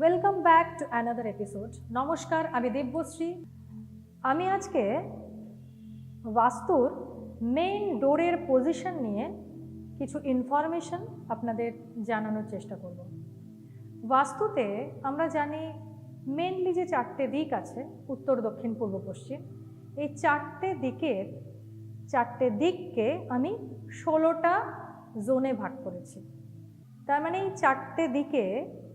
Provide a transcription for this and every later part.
Welcome back to another episode নমস্কার আমি দেবশ্রী আমি আজকে বাস্তুর মেইন ডোরের পজিশন নিয়ে কিছু ইনফরমেশন আপনাদের জানানোর চেষ্টা করব। বাস্তুতে আমরা জানি মেনলি যে চারটে দিক আছে, উত্তর, দক্ষিণ, পূর্ব, পশ্চিম, এই চারটে দিকের, চারটে দিককে আমি ষোলোটা জোনে ভাগ করেছি। তার মানে এই চারটে দিকে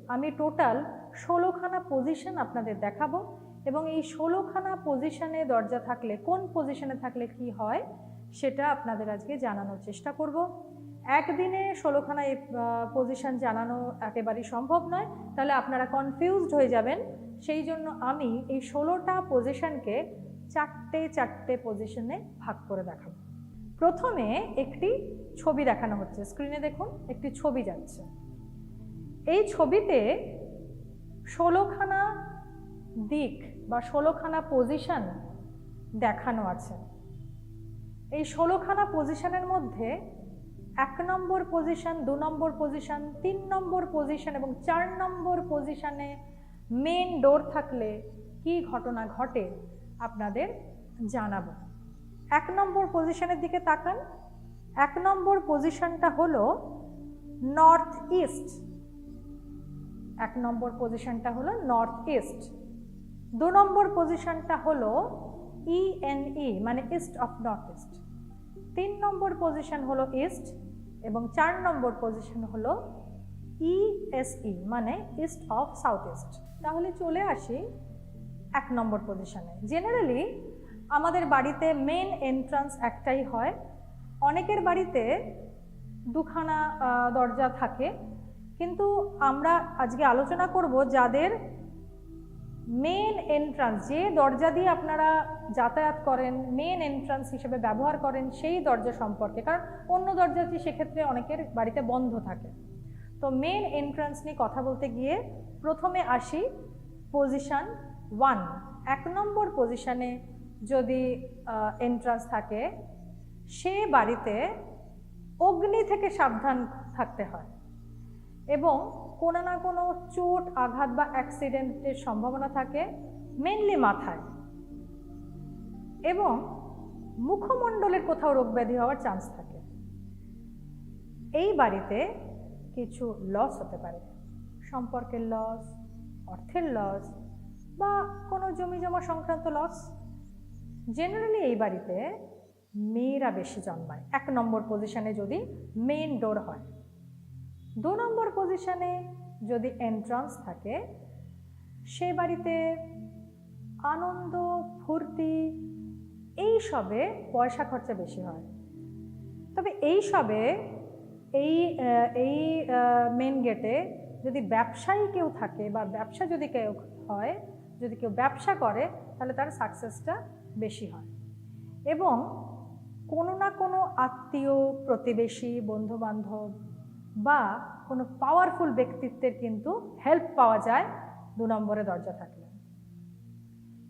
আমি টোটাল ষোলোখানা পজিশন আপনাদের দেখাবো এবং এই ষোলোখানা পজিশনে দরজা থাকলে, কোন পজিশনে থাকলে কি হয়, সেটা আপনাদের আজকে জানানোর চেষ্টা করব। একদিনে ষোলোখানা পজিশন জানানো একেবারেই সম্ভব নয়। তাহলে আপনারা কনফিউজড হয়ে যাবেন। সেই জন্য আমি এই ষোলোটা পজিশনকে চারটে চারটে পজিশনে ভাগ করে দেখাবো। প্রথমে একটি ছবি দেখানো হচ্ছে। স্ক্রিনে দেখুন, একটি ছবি যাচ্ছে। এই ছবিতে ষোলোখানা দিক বা ষোলোখানা পজিশন দেখানো আছে। এই ষোলোখানা পজিশনের মধ্যে এক নম্বর পজিশন দু নম্বর পজিশন তিন নম্বর পজিশন এবং চার নম্বর পজিশনে মেন ডোর থাকলে কি ঘটনা ঘটে আপনাদের জানাব। এক নম্বর পজিশনের দিকে তাকান। এক নম্বর পজিশনটা হলো নর্থ ইস্ট এক নম্বর পজিশনটা হলো নর্থ ইস্ট দু নম্বর পজিশনটা হলো ইএনই মানে ইস্ট অফ নর্থ ইস্ট তিন নম্বর পজিশন হলো ইস্ট এবং চার নম্বর পজিশন হলো ইএসই মানে ইস্ট অফ সাউথ ইস্ট তাহলে চলে আসি এক নম্বর পজিশনে জেনারেলি আমাদের বাড়িতে মেন এন্ট্রান্স একটাই হয়। অনেকের বাড়িতে দুখানা দরজা থাকে। কিন্তু আমরা আজকে আলোচনা করব যাদের মেন এন্ট্রান্স যে দরজা দিয়ে আপনারা যাতায়াত করেন মেন এন্ট্রান্স হিসেবে ব্যবহার করেন, সেই দরজা সম্পর্কে। কারণ অন্য দরজাটি সেক্ষেত্রে অনেকের বাড়িতে বন্ধ থাকে। তো মেন এন্ট্রান্স নিয়ে কথা বলতে গিয়ে প্রথমে আসি পজিশন ওয়ান এক নম্বর পজিশানে যদি এন্ট্রান্স থাকে, সে বাড়িতে অগ্নি থেকে সাবধান থাকতে হয়। এবং কোনো না কোনো চোট, আঘাত বা অ্যাক্সিডেন্টের সম্ভাবনা থাকে মেনলি মাথায়। এবং মুখমণ্ডলের কোথাও রোগ ব্যাধি হওয়ার চান্স থাকে। এই বাড়িতে কিছু লস হতে পারে। সম্পর্কের লস অর্থের লস বা কোনো জমি জমা সংক্রান্ত লস জেনারেলি এই বাড়িতে মেয়েরা বেশি জন্মায়। এক নম্বর পজিশনে যদি মেন ডোর হয়। দু নম্বর পজিশনে যদি এন্ট্রান্স থাকে সে বাড়িতে আনন্দ, ফুর্তি, এই সবে পয়সা খরচা বেশি হয়। তবে এই সবে এই এই মেন গেটে যদি ব্যবসায়ী কেউ থাকে বা ব্যবসা যদি কেউ হয়, যদি কেউ ব্যবসা করে, তাহলে তার সাকসেসটা বেশি হয়। এবং কোনো না কোনো আত্মীয়, প্রতিবেশী, বন্ধুবান্ধব বা কোনো পাওয়ারফুল ব্যক্তিত্বের কিন্তু হেল্প পাওয়া যায় দু নম্বরে দরজা থাকলে।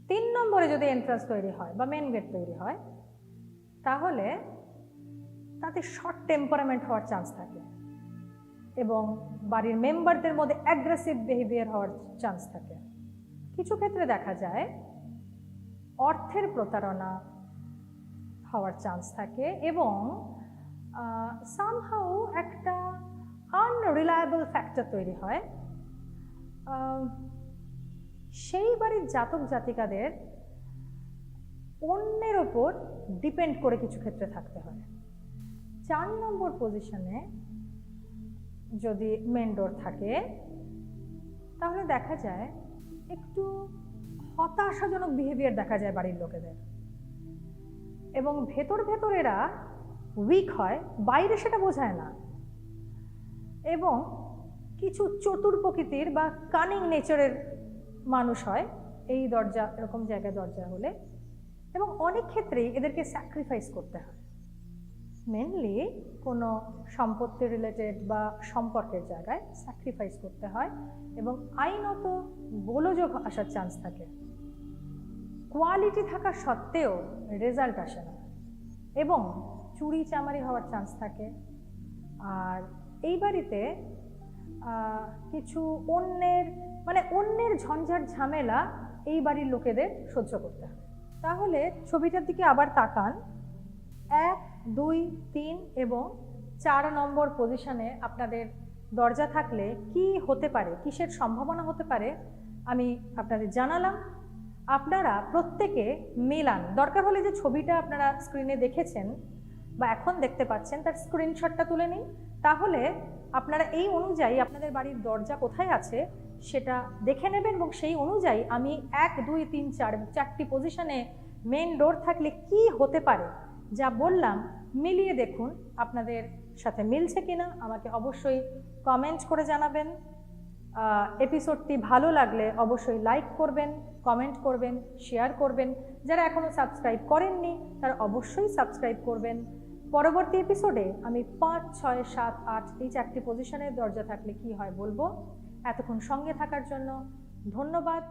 তিন নম্বরে যদি এন্ট্রান্স তৈরি হয় বা মেন গেট তৈরি হয়, তাহলে তাতে শর্ট টেম্পারামেন্ট হওয়ার চান্স থাকে এবং বাড়ির মেম্বারদের মধ্যে অ্যাগ্রেসিভ বিহেভিয়ার হওয়ার চান্স থাকে। কিছু ক্ষেত্রে দেখা যায় অর্থের প্রতারণা হওয়ার চান্স থাকে এবং সামহাউ একটা আনরিলায়েবল ফ্যাক্টর তৈরি হয়। সেই বাড়ির জাতক জাতিকাদের অন্যের ওপর ডিপেন্ড করে কিছু ক্ষেত্রে থাকতে হয়। চার নম্বর পজিশনে যদি মেন ডোর থাকে, তাহলে দেখা যায় একটু হতাশাজনক বিহেভিয়ার দেখা যায় বাড়ির লোকেদের। এবং ভেতর ভেতর এরা উইক হয়, বাইরে সেটা বোঝায় না। এবং কিছু চতুর প্রকৃতির বা কানিং নেচারের মানুষ হয়। এই দরজা, এরকম জায়গায় দরজা হলে। এবং অনেক ক্ষেত্রেই এদেরকে স্যাক্রিফাইস করতে হয়। মেনলি কোনো সম্পত্তি রিলেটেড বা সম্পর্কের জায়গায় স্যাক্রিফাইস করতে হয় এবং আইনত গোলযোগ আসার চান্স থাকে। কোয়ালিটি থাকা সত্ত্বেও রেজাল্ট আসে না। এবং চুরি চামারি হওয়ার চান্স থাকে। আর এই বাড়িতে কিছু অন্যের মানে অন্যের ঝঞ্ঝাট ঝামেলা এই বাড়ির লোকেদের সহ্য করতে তাহলে ছবিটার দিকে আবার তাকান। এক, দুই, তিন এবং চার নম্বর পজিশনে আপনাদের দরজা থাকলে কি হতে পারে, কিসের সম্ভাবনা হতে পারে, আমি আপনাদের জানালাম। আপনারা প্রত্যেকে মেলান। দরকার হলে যে ছবিটা আপনারা স্ক্রিনে দেখেছেন বা এখন দেখতে পাচ্ছেন, তার স্ক্রিনশটটা তুলে নিন। তাহলে আপনারা এই অনুযায়ী আপনাদের বাড়ির দরজা কোথায় আছে সেটা দেখে নেবেন এবং সেই অনুযায়ী আমি এক, দুই, তিন, চার, চারটি পজিশনে মেন ডোর থাকলে কি হতে পারে যা বললাম মিলিয়ে দেখুন আপনাদের সাথে মিলছে কিনা। আমাকে অবশ্যই কমেন্ট করে জানাবেন। এপিসোডটি ভালো লাগলে অবশ্যই লাইক করবেন কমেন্ট করবেন শেয়ার করবেন। যারা এখনও সাবস্ক্রাইব করেননি, তারা অবশ্যই সাবস্ক্রাইব করবেন। পরবর্তী এপিসোডে আমি পাঁচ, ছয়, সাত, আট, এই চারটি পজিশনের দরজা থাকলে কি হয় বলব? এতক্ষণ সঙ্গে থাকার জন্য ধন্যবাদ।